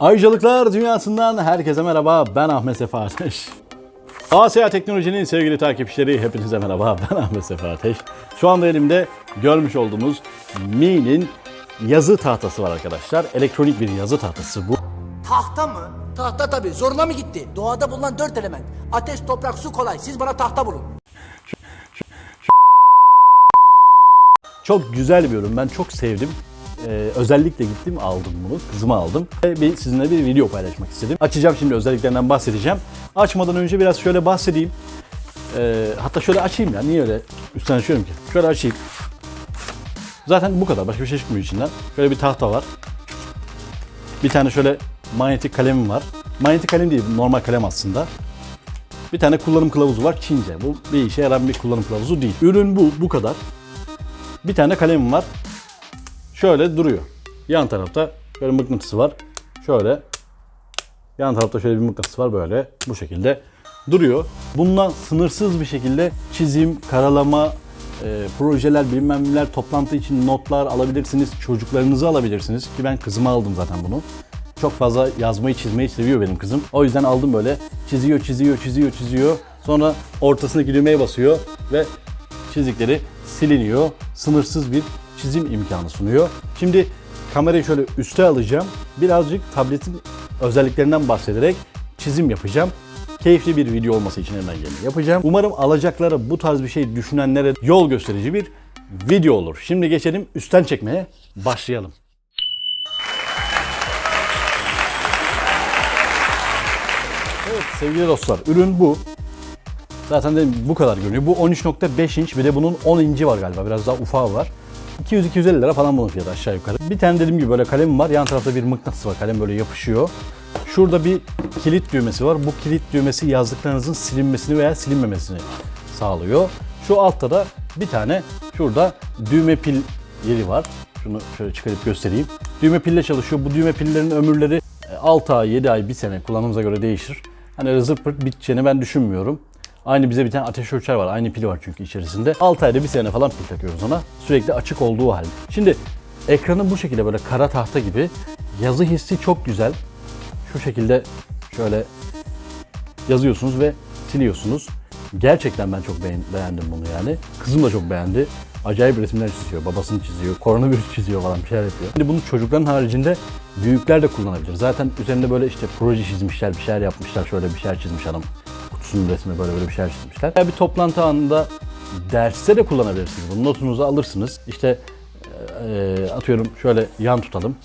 Ayıcılıklar dünyasından herkese merhaba. Ben Ahmet Sefa Ateş. Asya Teknoloji'nin sevgili takipçileri hepinize merhaba. Ben Ahmet Sefa Ateş. Şu anda elimde görmüş olduğumuz Mi'nin yazı tahtası var arkadaşlar. Elektronik bir yazı tahtası bu. Tahta mı? Tahta tabii. Zoruna mı gitti? Doğada bulunan dört element. Ateş, toprak, su kolay. Siz bana tahta bulun. Çok güzel bir ürün. Ben çok sevdim. Ee, özellikle gittim aldım bunu. Kızıma aldım. Ve bir, sizinle bir video paylaşmak istedim. Açacağım şimdi özelliklerinden bahsedeceğim. Açmadan önce biraz şöyle bahsedeyim. Ee, hatta şöyle açayım ya. Niye öyle üstten açıyorum ki? Şöyle açayım. Zaten bu kadar. Başka bir şey çıkmıyor içinden. Şöyle bir tahta var. Bir tane şöyle manyetik kalemim var. Manyetik kalem değil, normal kalem aslında. Bir tane kullanım kılavuzu var Çince. Bu bir işe yarayan bir kullanım kılavuzu değil. Ürün bu, bu kadar. Bir tane kalemim var. Şöyle duruyor. Yan tarafta böyle mıknatısı var. Şöyle. Yan tarafta şöyle bir mıknatısı var böyle. Bu şekilde duruyor. Bundan sınırsız bir şekilde çizim, karalama, e, projeler, bilmem neler, toplantı için notlar alabilirsiniz. Çocuklarınızı alabilirsiniz. Ki ben kızıma aldım zaten bunu. Çok fazla yazmayı, çizmeyi seviyor benim kızım. O yüzden aldım böyle. Çiziyor, çiziyor, çiziyor, çiziyor. Sonra ortasındaki düğmeye basıyor ve çizikleri siliniyor. Sınırsız bir çizim imkanı sunuyor. Şimdi kamerayı şöyle üste alacağım. Birazcık tabletin özelliklerinden bahsederek çizim yapacağım. Keyifli bir video olması için hemen geleni yapacağım. Umarım alacakları bu tarz bir şey düşünenlere yol gösterici bir video olur. Şimdi geçelim üstten çekmeye başlayalım. Evet sevgili dostlar ürün bu. Zaten de bu kadar görünüyor. Bu 13.5 inç bir de bunun 10 inci var galiba. Biraz daha ufağı var. 200-250 lira falan bunun fiyatı aşağı yukarı. Bir tane dediğim gibi böyle kalemim var. Yan tarafta bir mıknatıs var. Kalem böyle yapışıyor. Şurada bir kilit düğmesi var. Bu kilit düğmesi yazdıklarınızın silinmesini veya silinmemesini sağlıyor. Şu altta da bir tane şurada düğme pil yeri var. Şunu şöyle çıkarıp göstereyim. Düğme pille çalışıyor. Bu düğme pillerin ömürleri 6 ay, 7 ay, 1 sene kullanımıza göre değişir. Hani öyle zırt pırt biteceğini ben düşünmüyorum. Aynı bize bir tane ateş ölçer var. Aynı pili var çünkü içerisinde. 6 ayda bir sene falan pil takıyoruz ona. Sürekli açık olduğu halde. Şimdi ekranı bu şekilde böyle kara tahta gibi. Yazı hissi çok güzel. Şu şekilde şöyle yazıyorsunuz ve siliyorsunuz. Gerçekten ben çok beğen- beğendim bunu yani. Kızım da çok beğendi. Acayip resimler çiziyor, babasını çiziyor, koronavirüs çiziyor falan bir şeyler yapıyor. Şimdi bunu çocukların haricinde büyükler de kullanabilir. Zaten üzerinde böyle işte proje çizmişler, bir şeyler yapmışlar, şöyle bir şeyler çizmiş adam. Kutusunun resmi böyle böyle bir şeyler çizmişler. Ya bir toplantı anında derste de kullanabilirsiniz. Bunu notunuzu alırsınız. İşte e, atıyorum şöyle yan tutalım.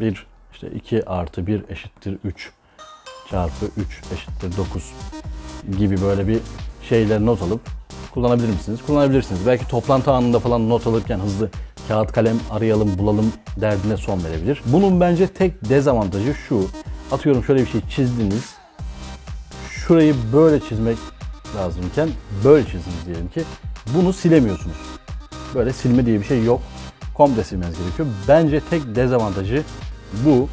1 işte 2 artı 1 eşittir 3 çarpı 3 eşittir 9 gibi böyle bir şeyler not alıp kullanabilir misiniz? Kullanabilirsiniz. Belki toplantı anında falan not alırken hızlı kağıt kalem arayalım bulalım derdine son verebilir. Bunun bence tek dezavantajı şu. Atıyorum şöyle bir şey çizdiniz. Şurayı böyle çizmek lazımken böyle çizdiniz diyelim ki. Bunu silemiyorsunuz. Böyle silme diye bir şey yok. Komple silmeniz gerekiyor. Bence tek dezavantajı bu.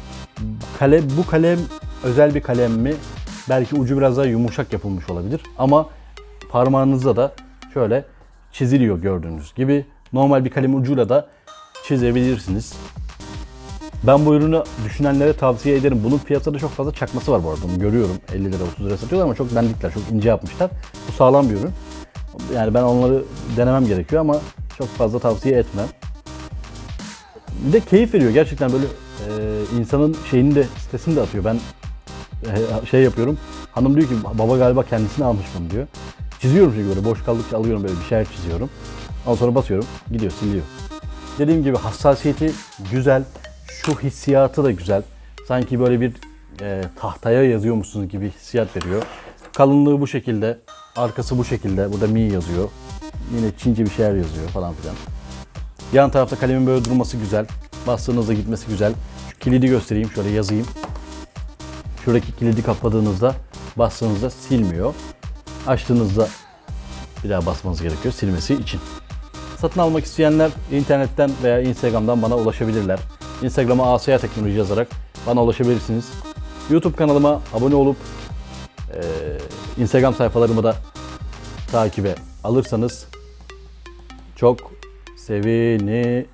Kalem, bu kalem özel bir kalem mi? Belki ucu biraz daha yumuşak yapılmış olabilir. Ama parmağınızda da şöyle çiziliyor gördüğünüz gibi. Normal bir kalem ucuyla da çizebilirsiniz. Ben bu ürünü düşünenlere tavsiye ederim. Bunun fiyatı da çok fazla çakması var bu arada. Bunu görüyorum. 50 lira 30 lira satıyorlar ama çok dandikler, çok ince yapmışlar. Bu sağlam bir ürün. Yani ben onları denemem gerekiyor ama çok fazla tavsiye etmem. Bir de keyif veriyor gerçekten böyle e, insanın şeyini de stresini de atıyor. Ben e, şey yapıyorum. Hanım diyor ki baba galiba kendisini almış bunu diyor. Çiziyorum çünkü böyle boş kaldıkça alıyorum böyle bir şeyler çiziyorum. Ondan sonra basıyorum gidiyor siliyor. Dediğim gibi hassasiyeti güzel. Şu hissiyatı da güzel. Sanki böyle bir e, tahtaya yazıyormuşsunuz gibi hissiyat veriyor. Kalınlığı bu şekilde. Arkası bu şekilde. Burada Mi yazıyor. Yine Çince bir şeyler yazıyor falan filan. Yan tarafta kalemin böyle durması güzel. Bastığınızda gitmesi güzel. Şu kilidi göstereyim şöyle yazayım. Şuradaki kilidi kapadığınızda bastığınızda silmiyor. Açtığınızda bir daha basmanız gerekiyor silmesi için. Satın almak isteyenler internetten veya Instagram'dan bana ulaşabilirler. Instagram'a Asya Teknoloji yazarak bana ulaşabilirsiniz. YouTube kanalıma abone olup eee, Instagram sayfalarımı da takibe alırsanız çok sevinirim.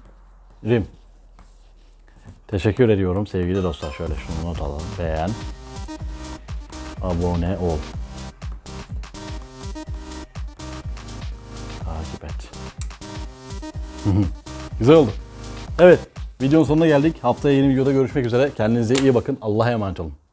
Teşekkür ediyorum sevgili dostlar. Şöyle şunu not alalım. Beğen. Abone ol. Takip et. Güzel oldu. Evet. Videonun sonuna geldik. Haftaya yeni videoda görüşmek üzere. Kendinize iyi bakın. Allah'a emanet olun.